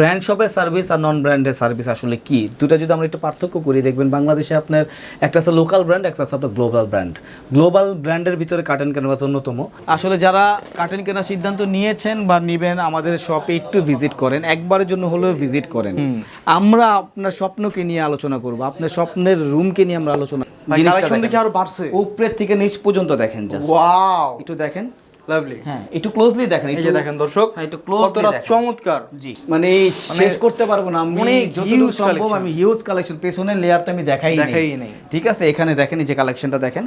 Brand শপের service আর non ব্র্যান্ডের সার্ভিস আসলে কি? দুটা যদি আমরা একটু পার্থক্য করি দেখবেন বাংলাদেশে আপনার একটা আছে লোকাল ব্র্যান্ড একটা আছে আপনার গ্লোবাল ব্র্যান্ড গ্লোবাল ব্র্যান্ডের ভিতরে কার্টেন ক্যানভাস অন্যতম। আসলে যারা কার্টেন কেনার সিদ্ধান্ত নিয়েছেন বা নিবেন আমাদের শপে একটু ভিজিট করেন। একবারের জন্য হলেও ভিজিট করেন। আমরা আপনার স্বপ্নকে নিয়ে আলোচনা করব। আপনার স্বপ্নের রুমকে নিয়ে আমরা আলোচনা ভাই জিনিসটা আরও বাড়ছে। উপরের থেকে নিচ পর্যন্ত দেখেন জাস্ট একটু দেখেন। লাভলি হ্যাঁ একটু ক্লোজলি দেখেন এই যে দেখেন দর্শক হ্যাঁ, একটু closely দেখেন। চমৎকার। জি। মানে শেষ করতে পারব না আমি অনেক যতটুকু সম্ভব আমি হিউজ কালেকশন পেছনের লেয়ার তো আমি দেখাই দেখাই নেই। নেই। ঠিক আছে এখানে দেখেন এই যে কালেকশনটা দেখেন।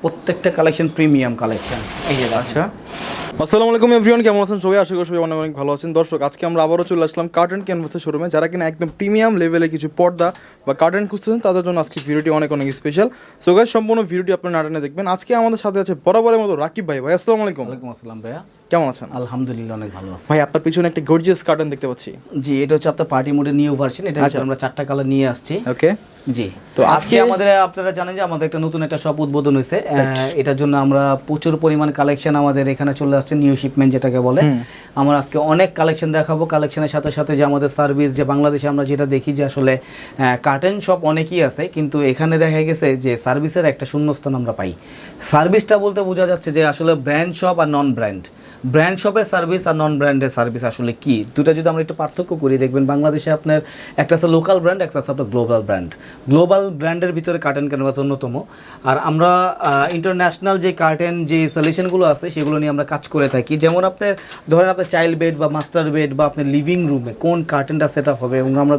প্রত্যেকটা কালেকশন প্রিমিয়াম কালেকশন এই যে আচ্ছা। আসসালামু আলাইকুম এভরিওয়ান কেমন আছেন সবাই? আশা করি সবাই অনেক অনেক ভালো আছেন। দর্শক আজকে আমরা আবারও চলে আসলাম কার্টন ক্যানভাসের শোরুমে যারা কিনা একদম প্রিমিয়াম লেভেলে কিছু পর্দা বা কার্টন খুঁজতেছেন তাদের জন্য আজকে ভিডিওটি অনেক অনেক স্পেশাল সো গাইস সম্পূর্ণ ভিডিওটি আপনার নাটনে দেখবেন। আজকে আমাদের সাথে আছে বরাবরের মতো রাকিব ভাই। ভাই আসসালামু আলাইকুম। ওয়ালাইকুম আসসালাম ভাইয়া। কেমন আছেন? আলহামদুলিল্লাহ অনেক ভালো আছে। ভাই আপনার পিছনে একটা গর্জিয়াস কার্টন দেখতে পাচ্ছি। জি এটা হচ্ছে আপনার পার্টি মোডের নিউ ভার্সন এটা হচ্ছে আচ্ছা। আমরা চারটা কালার নিয়ে আসছি। ওকে জি। তো আজকে আমাদের আপনারা জানেন যে আমাদের একটা নতুন একটা শপ উদ্বোধন হয়েছে। এটার জন্য আমরা প্রচুর পরিমাণ কালেকশন আমাদের এখানে চলে আসছে নিউ শিপমেন্ট যেটাকে বলে। আমরা আজকে অনেক কালেকশন দেখাবো। কালেকশনের সাথে সাথে যে আমাদের সার্ভিস যে বাংলাদেশে আমরা যেটা দেখি যে আসলে কার্টেন শপ অনেকই আছে কিন্তু এখানে দেখা গেছে যে সার্ভিসের একটা শূন্যস্থান আমরা পাই। সার্ভিসটা বলতে বোঝা যাচ্ছে যে আসলে ব্র্যান্ড শপ আর নন ব্র্যান্ড ব্র্যান্ড শপের সার্ভিস আর নন ব্র্যান্ডের সার্ভিস আসলে কি? দুটা যদি আমরা একটু পার্থক্য করি, দেখবেন বাংলাদেশে আপনার একটা আছে লোকাল ব্র্যান্ড একটা আছে আপনার গ্লোবাল ব্র্যান্ড গ্লোবাল ব্র্যান্ডের ভিতরে কার্টেন ক্যানভাস অন্যতম। আর আমরা ইন্টারন্যাশনাল যে কার্টেন যে সলিউশনগুলো আছে, সেগুলো নিয়ে আমরা কাজ করে থাকি। যেমন আপনার, ধরেন আপনার চাইল্ড বেড বা মাস্টার বেড বা আপনার লিভিং রুমে কোন কার্টেনটা সেট আপ হবে এবং আমরা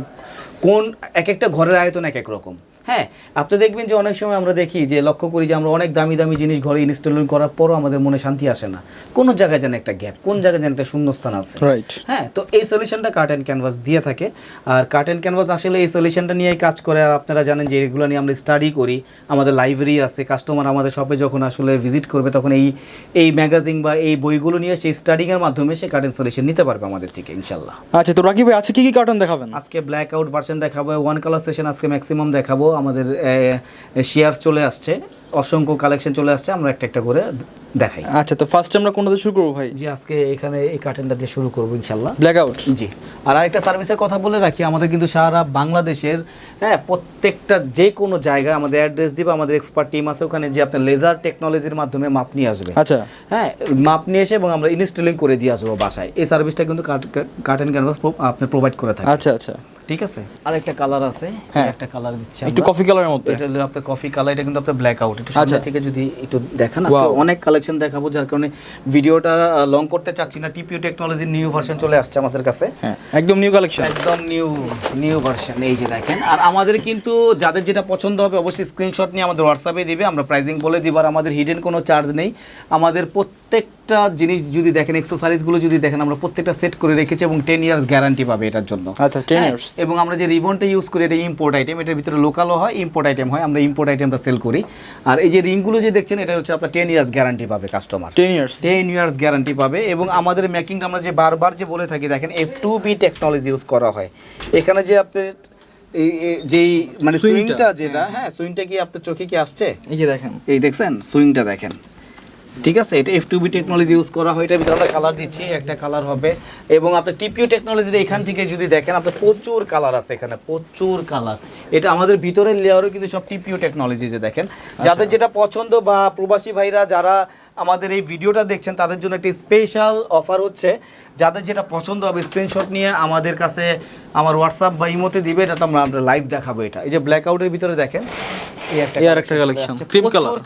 কোন, এক একটা ঘরের আয়তন এক এক রকম। হ্যাঁ আপনি দেখবেন যে অনেক সময় আমরা দেখি যে লক্ষ্য করি যে আমরা অনেক দামি দামি জিনিস ঘরে ইনস্টলিং করার পরও আমাদের মনে শান্তি আসে না। কোন জায়গায় যেন একটা গ্যাপ কোন জায়গায় যেন একটা শূন্যস্থান আছে। রাইট হ্যাঁ তো এই সলিউশনটা কার্টেন ক্যানভাস দিয়ে থাকে। আর কার্টেন ক্যানভাস আসলে এই সলিউশনটা নিয়েই কাজ করে। আর আপনারা জানেন যে এগুলো নিয়ে আমরা স্টাডি করি। আমাদের লাইব্রেরি আছে কাস্টমার আমাদের শপে যখন আসলে ভিজিট করবে তখন এই এই ম্যাগাজিন বা এই বইগুলো নিয়ে সেই স্টাডিংয়ের মাধ্যমে সে কার্টেন সলিউশন নিতে পারবে আমাদের থেকে ইনশাল্লাহ আচ্ছা তো রাকিব ভাই আজকে কি কি কার্টন দেখাবেন? আজকে ব্ল্যাক আউট ভার্সন দেখাবো ওয়ান কালার সেশন আজকে ম্যাক্সিমাম দেখাবো। আমাদের শেয়ার চলে আসছে। অসংখ্য কালেকশন চলে আসছে আমরা একটা একটা করে দেখাই। আচ্ছা তো ফার্স্ট আমরা কোনটা দিয়ে শুরু করব ভাই? জি আজকে এখানে এই কার্টেনটা দিয়ে শুরু করব ইনশাল্লাহ ব্ল্যাক আউট জি আর আরেকটা সার্ভিসের কথা বলে রাখি আমাদের কিন্তু সারা বাংলাদেশের হ্যাঁ প্রত্যেকটা যে কোনো জায়গায় আমাদের অ্যাড্রেস দিবে আমাদের এক্সপার্ট টিম আছে ওখানে যে আপনার লেজার টেকনোলজির মাধ্যমে মাপ নিয়ে আসবে। আচ্ছা। হ্যাঁ মাপ নিয়ে এসে এবং আমরা ইনস্টলিং করে দিয়ে আসব বাসায়। এই সার্ভিসটা কিন্তু কার্টেন ক্যানভাস আপনি প্রোভাইড করে থাকি। আচ্ছা আচ্ছা। ঠিক আছে? আর একটা কালার আছে হ্যাঁ। একটা কালার দিচ্ছি একটু। কফি কালারের মধ্যে। এটা হলো আপনার কফি কালার এটা কিন্তু আপনার ব্ল্যাক আউট একটু সামনে আচ্ছা। থেকে যদি একটু দেখান আজকে অনেক কালেকশন দেখাবো যার কারণে ভিডিওটা লং করতে চাচ্ছি না। টিপিও টেকনোলজির নিউ ভার্সন চলে আসছে আমাদের কাছে। হ্যাঁ একদম নিউ কালেকশন একদম নিউ নিউ ভার্সন এই যে দেখেন। আর আমাদের কিন্তু যাদের যেটা পছন্দ হবে অবশ্যই স্ক্রিনশট নিয়ে আমাদের হোয়াটসঅ্যাপে দিবে। আমরা প্রাইজিং বলে দিব আর আমাদের হিডেন কোনো চার্জ নেই। আমাদের প্রত্যেকটা জিনিস যদি দেখেন এক্সেসরিজগুলো যদি দেখেন আমরা প্রত্যেকটা সেট করে রেখেছি এবং টেন ইয়ার্স গ্যারান্টি পাবে এটার জন্য। আচ্ছা টেন হ্যাঁ, ইয়ার্স এবং আমরা যে রিবনটা ইউজ করি এটা ইম্পোর্ট আইটেম এটার ভিতরে লোকালও হয় ইম্পোর্ট আইটেম হয় আমরা ইম্পোর্ট আইটেমটা সেল করি। আর এই যে রিংগুলো যে দেখছেন এটা হচ্ছে আপনার টেন ইয়ার্স গ্যারান্টি পাবে customer ten years ten years guarantee পাবে এবং আমাদের মেকিংটা আমরা যে বারবার যে বলে থাকি দেখেন F two B technology use করা হয়। এখানে যে আপনি যেই মানে সুইংটা যেটা হ্যাঁ। সুইংটা কি আপনার চোখে কি আসছে? এই যে দেখেন। এই দেখছেন? সুইংটা দেখেন। ঠিক আছে এটা এফ টুবি টেকনোলজি ইউজ করা হয় এটা ভিতরে আমরা কালার দিচ্ছি একটা কালার হবে। এবং আপনার টিপিও টেকনোলজির এখান থেকে যদি দেখেন আপনার প্রচুর কালার আছে এখানে প্রচুর কালার এটা আমাদের ভিতরের লেয়ারও কিন্তু সব টিপিও টেকনোলজি যে দেখেন। যাদের যেটা পছন্দ বা প্রবাসী ভাইরা যারা আমাদের এই ভিডিওটা দেখছেন তাদের জন্য একটি স্পেশাল অফার হচ্ছে। যাদের যেটা পছন্দ হবে স্ক্রিনশট নিয়ে আমাদের কাছে আমার হোয়াটসঅ্যাপ বা ইমোতে দিবে এটা তো আমরা আমরা লাইভ দেখাবো এটা। এই যে ব্ল্যাক আউটের ভিতরে দেখেন একটা।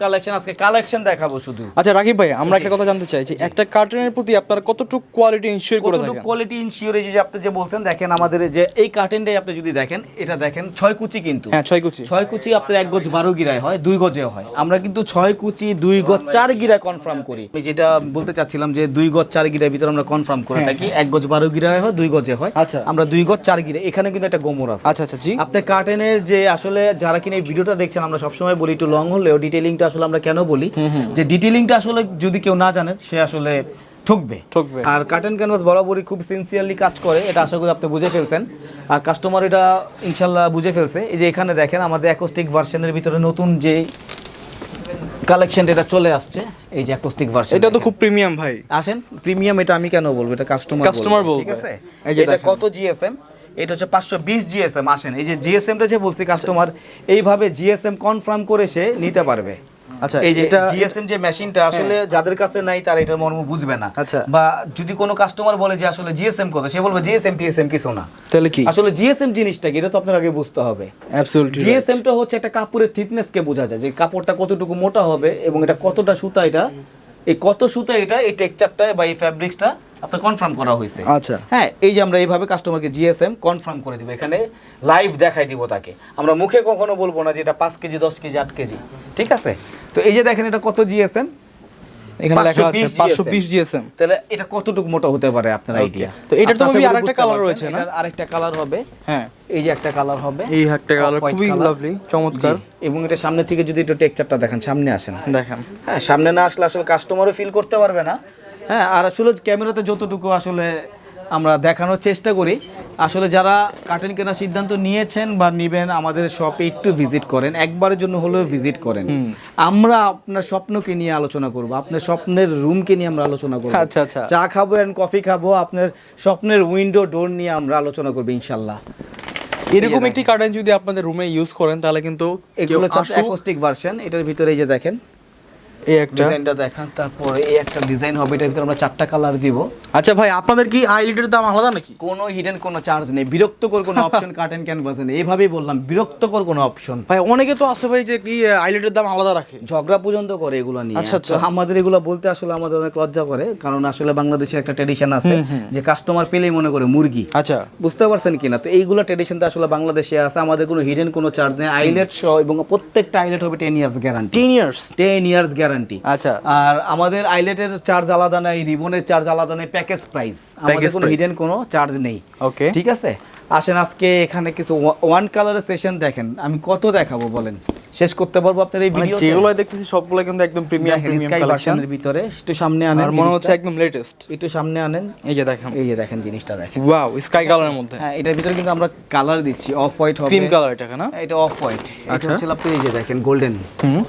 কালেকশন আজকে কালেকশন দেখাবো শুধু। আচ্ছা রাকিব ভাই আমরা একটা কথা জানতে চাই একটা কার্টুনের প্রতি আপনারা কতটুকু কোয়ালিটি ইনশিওর করে কতটুকু কোয়ালিটি ইনসিওরেজ যে আপনি যে বলছেন দেখেন আমাদের যে এই কার্টেনটাই আপনি যদি দেখেন এটা দেখেন ছয় কুচি কিন্তু। হ্যাঁ ছয় কুচি। ছয় কুচি আপনার এক গজ বারো গিরায় হয় দুই গজে হয়। আমরা কিন্তু ছয় কুচি দুই গজ চার গিরায় কনফার্ম করি। আমি যেটা বলতে চাচ্ছিলাম যে দুই গজ চার গিরার ভিতরে আমরা কনফার্ম করে। থাকি এক গজ বারো গিরায় হয় দুই গজে হয়। আচ্ছা। আমরা দুই গজ চার গিরে এখানে কিন্তু একটা গোমর আছে। আচ্ছা আচ্ছা জি। আপনি কার্টেনের যে আসলে যারা কিনা এই ভিডিওটা দেখছেন আমরা সবসময় বলি একটু লং হলেও ডিটেলিংটা আসলে আমরা কেন বলি? যে ডিটেলিংটা আসলে যদি কেউ না জানে সে আসলে ঠকবে। ঠকবে। আর কার্টেন ক্যানভাস বরাবরই খুব সিনসিয়ারলি কাজ করে এটা আশা করি আপনি বুঝে ফেলছেন। আর কাস্টমার এটা ইনশাল্লাহ বুঝে ফেলছে। এই যে এখানে দেখেন আমাদের অ্যাকোস্টিক ভার্সনের ভিতরে নতুন যে কালেকশন এটা চলে আসছে এই যে অ্যাকোস্টিক ভার্সন এটা তো খুব প্রিমিয়াম ভাই। আসেন প্রিমিয়াম এটা আমি কেন বলব? এটা কাস্টমার কাস্টমার বলব। ঠিক আছে? এই যে এটা কত জিএসএম এটা হচ্ছে পাঁচশো বিশ জিএসএম আসেন। এই যে জিএসএমটা যে বলছি কাস্টমার এইভাবে জিএসএম কনফার্ম করে সে নিতে পারবে। আচ্ছা, এই যে এটা- জিএসএম যে মেশিনটা আসলে যাদের কাছে নাই তারা এটার মর্ম বুঝবে না। আচ্ছা। বা যদি কোনো কাস্টমার বলে যে আসলে জিএসএম কত সে বলবে জিএসএম টিএসএম কিছু না। তাহলে কি? আসলে জিএসএম জিনিসটা কি এটা তো আপনার আগে বুঝতে হবে। অ্যাবসলিউটলি জিএসএমটা হচ্ছে একটা কাপড়ের থিকনেসকে বোঝা যায় যে কাপড়টা কতটুকু মোটা হবে এবং এটা কতটা সুতা এটা এই কত সুতা এটা এই টেক্সচারটা বা এই ফ্যাব্রিক্সটা আপনার কনফার্ম করা হয়েছে। আচ্ছা। হ্যাঁ এই যে আমরা এইভাবে কাস্টমারকে জিএসএম কনফার্ম করে দিব এখানে লাইভ দেখাই দিব তাকে। আমরা মুখে কখনো বলব না যে এটা পাঁচ কেজি দশ কেজি আট কেজি ঠিক আছে? তো এই যে দেখেন এটা কত জিএসএম এখানে লেখা আছে 520 জিএসএম তাহলে এটা কতটুকু মোটা হতে পারে আপনার আইডিয়া তো এটার তো maybe আরেকটা colour রয়েছে না? আরেকটা কালার হবে। হ্যাঁ। এই যে একটা কালার হবে। এই একটা কালার খুবই লাভলি চমৎকার। এবং এটা সামনে থেকে যদি একটু টেক্সচারটা দেখেন সামনে আসেন দেখেন। হ্যাঁ সামনে না আসলে আসলে কাস্টমারও ফিল করতে পারবে না। হ্যাঁ আর আসলে ক্যামেরাতে যতটুকু আসলে আমরা দেখানোর চেষ্টা করি আসলে যারা কার্টেন কেনার সিদ্ধান্ত নিয়েছেন বা নিবেন আমাদের শপে একটু ভিজিট করেন একবারের জন্য হলেও ভিজিট করেন। আমরা আপনার স্বপ্নকে নিয়ে আলোচনা করব আপনার স্বপ্নের রুমকে নিয়ে আমরা আলোচনা করব। আচ্ছা, আচ্ছা। চা খাব এন্ড কফি খাব আপনার স্বপ্নের উইন্ডো ডোর নিয়ে আমরা আলোচনা করব ইনশাল্লাহ। এরকম একটি কার্টেন যদি আপনাদের রুমে ইউজ করেন তাহলে কিন্তু এগুলো ভার্সন এটার ভিতরে এই যে দেখেন এই একটা। ডিজাইনটা দেখান তারপরে এই একটা ডিজাইন হবে এটার ভিতরে আমরা চারটা কালার দিব। আচ্ছা ভাই আপনাদের কি আইলিটের দাম আলাদা নাকি? কোনো হিডেন কোনো চার্জ নেই বিরক্তকর কোনো অপশন কাটেন ক্যানভাসে নেই এইভাবেই বললাম বিরক্তকর কোনো অপশন ভাই অনেকে তো আছে ভাই যে কি আইলিটের দাম আলাদা রাখে। ঝগড়া পর্যন্ত করে এগুলো নিয়ে। আচ্ছা, আচ্ছা। আমাদের এগুলো বলতে আসলে আমাদের অনেক লজ্জা করে কারণ আসলে বাংলাদেশে একটা ট্রেডিশন আছে যে কাস্টমার পেলেই মনে করে মুরগি। আচ্ছা। বুঝতে পারছেন কিনা? তো এইগুলো ট্রেডিশন তো আসলে বাংলাদেশে আছে আমাদের কোনো হিডেন কোনো চার্জ নেই। আইলেট সহ এবং প্রত্যেকটা আইলেট হবে ten years guarantee ten years ten years guarantee আচ্ছা। আর আমাদের আইলেটের চার্জ আলাদা নাই রিবনের চার্জ আলাদা নেই প্যাকেজ প্রাইস আমাদের কোনো হিডেন কোনো চার্জ নেই। ওকে ঠিক আছে? আসেন আজকে এখানে কিছু ওয়ান কালারের সেশন দেখেন। আমি কত দেখাবো বলেন? শেষ করতে পারব আপনার এই মানে ভিডিও যেগুলো দেখতেছি সবগুলো কিন্তু একদম প্রিমিয়াম প্রিমিয়াম ভার্সনের ভিতরে। একটু সামনে আনেন আর মনে হচ্ছে একদম লেটেস্ট একটু সামনে আনেন। এই যে দেখেন। এই যে দেখেন জিনিসটা দেখেন। ওয়াও স্কাই কালারের মধ্যে। হ্যাঁ এটার ভিতরে কিন্তু আমরা কালার দিচ্ছি। অফ হোয়াইট হবে। ক্রিম কালার এটা না? এটা অফ হোয়াইট এটা আচ্ছা। হচ্ছে আপনি এই যে দেখেন গোল্ডেন হুম।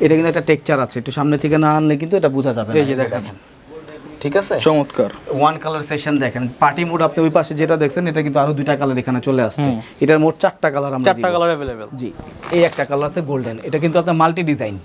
এটা কিন্তু একটা টেক্সচার আছে একটু সামনে থেকে না আনলে কিন্তু এটা বোঝা যাবে এই যে দেখেন। ঠিক আছে? চমৎকার। ওয়ান কালার সেশন দেখেন। পার্টি মোড আপনি ওই পাশে যেটা দেখছেন এটা কিন্তু আরও দুইটা কালার এখানে চলে আসছে। এটার মোট চারটা কালার আমরা চারটা কালার अवेलेबल জি। এই একটা কালার আছে গোল্ডেন এটা কিন্তু আপনার মাল্টি ডিজাইন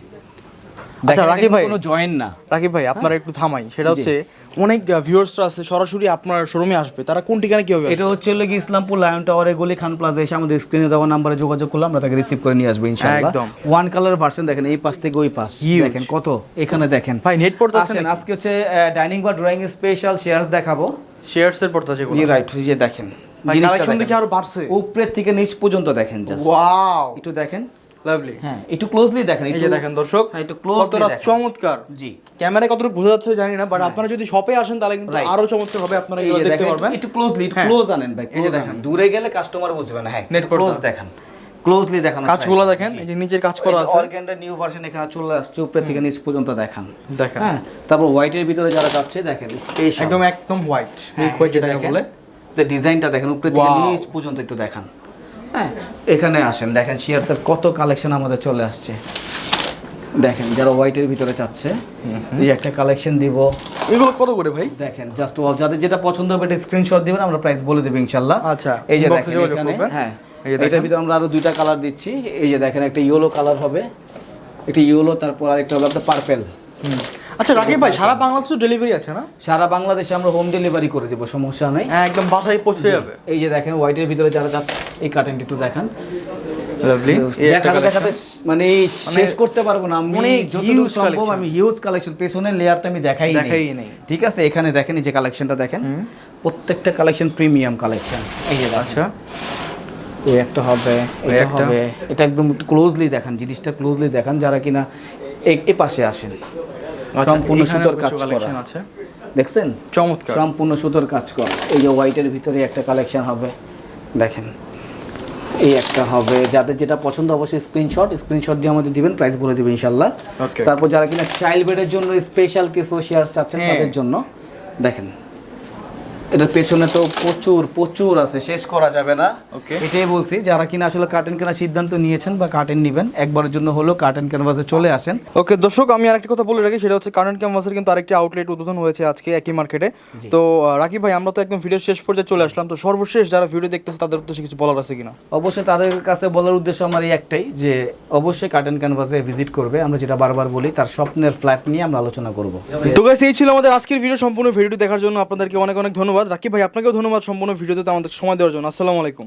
আচ্ছা, রাকিব ভাই। কোনো জয়েন না। রাকিব ভাই আপনারা একটু থামাই। সেটা হচ্ছে অনেক ভিউয়ার্সরা আছে সরাসরি আপনার শোরুমে আসবে। তারা কোন ঠিকানা কীভাবে আসবে? এটা হচ্ছে হলো কি ইসলামপুর লায়ন টাওয়ারে গলি খান প্লাজা এসে আমাদের স্ক্রিনে দেওয়া নাম্বারে যোগাযোগ করলে আমরা তাকে রিসিভ করে নিয়ে আসব ইনশাআল্লাহ। একদম। ওয়ান কালার ভার্সন দেখেন এই পাশ থেকে ওই পাশ। দেখেন কত এখানে দেখেন। ভাই নেট পড়তেছে আসেন আজকে হচ্ছে ডাইনিং বা ড্রয়িং স্পেশাল শেয়ারস দেখাবো। শেয়ারস এর পড়তেছে জি রাইট যে দেখেন। জিনিসটা দেখেন। আরও বাড়ছে। উপরের থেকে নিচ পর্যন্ত দেখেন জাস্ট ওয়াও একটু দেখেন। লাভলি হ্যাঁ একটু ক্লোজলি দেখেন এই যে দেখেন দর্শক হ্যাঁ, একটু চমৎকার। জি। ক্যামেরায় কতটুকু বোঝা যাচ্ছে জানি না বাট আপনারা যদি শপে আসেন তাহলে কিন্তু আরও চমৎকার হবে আপনারা এই দেখতে পারবেন। একটু ক্লোজলি হ্যাঁ। ক্লোজ আনেন ভাই ক্লোজ দেখেন। দূরে গেলে কাস্টমার বুঝবে না। হ্যাঁ ক্লোজ দেখেন। ক্লোজলি দেখানো কাজগুলো দেখেন এই যে নিচের কাজ করা আছে। অর্গানটা নিউ ভার্সন এখানে চলে আসছে উপরে থেকে নিচ পর্যন্ত দেখান। দেখেন। হ্যাঁ তারপর হোয়াইটের ভিতরে যারা যাচ্ছে দেখেন একদম একদম হোয়াইট হ্যাঁ, হোয়াইট যেটাকে বলে। ডিজাইনটা দেখেন উপরে থেকে নিচ পর্যন্ত একটু দেখান। হ্যাঁ এখানে আসেন দেখেন শিয়ারসের কত কালেকশন আমাদের চলে আসছে। দেখেন যারা হোয়াইটের ভিতরে চাচ্ছে এই একটা কালেকশন দিব। এগুলো কত করে ভাই? দেখেন জাস্ট যাদের যেটা পছন্দ হবে এটা স্ক্রিনশট দিবেন আমরা প্রাইস বলে দেবো ইনশাল্লাহ আচ্ছা, এই যে দেখেন এখানে হ্যাঁ এটার ভিতরে আমরা আরও দুইটা কালার দিচ্ছি। এই যে দেখেন একটা ইয়েলো কালার হবে একটা ইয়েলো তারপর আরেকটা হবে আপনার পার্পেল আচ্ছা রাকিব ভাই সারা বাংলাদেশে ডেলিভারি আছে না? সারা বাংলাদেশে আমরা হোম ডেলিভারি করে দেবো সমস্যা নাই। হ্যাঁ একদম বাসায় পৌঁছে যাবে। এই যে দেখেন হোয়াইটের ভিতরে যারা যাচ্ছে এই কার্টেনটি একটু দেখান। লাভলি দেখাতে দেখাতে মানে শেষ করতে পারব না। আমি যতটুকু সম্ভব আমি হিউজ কালেকশন পেছনের লেয়ার তো আমি দেখাই দেখাই নেই। ঠিক আছে? এখানে দেখেন এই যে কালেকশনটা দেখেন। প্রত্যেকটা কালেকশন প্রিমিয়াম কালেকশন এই যে আচ্ছা। এই একটা হবে এটা একটা। হবে। এটা একদম ক্লোজলি দেখান জিনিসটা ক্লোজলি দেখান যারা কিনা এই- পাশে আসেন। সম্পূর্ণ সুতোর কাজ করা। আছে? দেখছেন? চমৎকার। সম্পূর্ণ সুতোর কাজ করা। এই যে হোয়াইটের ভিতরে একটা কালেকশন হবে। দেখেন। এই একটা হবে। যাদের যেটা পছন্দ অবশ্যই স্ক্রিনশট স্ক্রিনশট দিয়ে আমাদের দিবেন প্রাইস বলে দিবেন ইনশাল্লাহ তারপর যারা কিনা চাইল্ড বেডের জন্য স্পেশাল কিছু শেয়ার চাচ্ছেন হ্যাঁ। তাদের জন্য দেখেন। এটার পেছনে তো প্রচুর প্রচুর আছে শেষ করা যাবে না। Okay. এটাই বলছি যারা কিনা আসলে কার্টেন কেনার সিদ্ধান্ত নিয়েছেন বা কার্টেন নেবেন একবারের জন্য হলেও কার্টেন ক্যানভাসে চলে আসেন। ওকে দর্শক আমি আরেকটা কথা বলে রাখি সেটা হচ্ছে কারেন্ট ক্যানভাসের কিন্তু আরেকটি আউটলেট উদ্বোধন হয়েছে আজকে একই মার্কেটে তো রাকিব ভাই আমরা তো একদম ভিডিও শেষ পর্যায়ে চলে আসলাম তো সর্বশেষ যারা ভিডিও দেখতেছে তাদের উদ্দেশ্যে কিছু বলার আছে কিনা? অবশ্যই তাদের কাছে বলার উদ্দেশ্য আমার এই একটাই যে অবশ্যই কার্টেন ক্যানভাসে ভিজিট করবে। আমরা যেটা বারবার বলি তার স্বপ্নের ফ্ল্যাট নিয়ে আমরা আলোচনা করব। তো গাইস এই ছিল আমাদের আজকের ভিডিও সম্পূর্ণ ভিডিওটি দেখার জন্য আপনাদেরকে অনেক অনেক ধন্যবাদ। রাকিব ভাই আপনাকেও ধন্যবাদ সম্পূর্ণ ভিডিওতে আমাদের সময় দেওয়ার জন্য। আসসালামু আলাইকুম।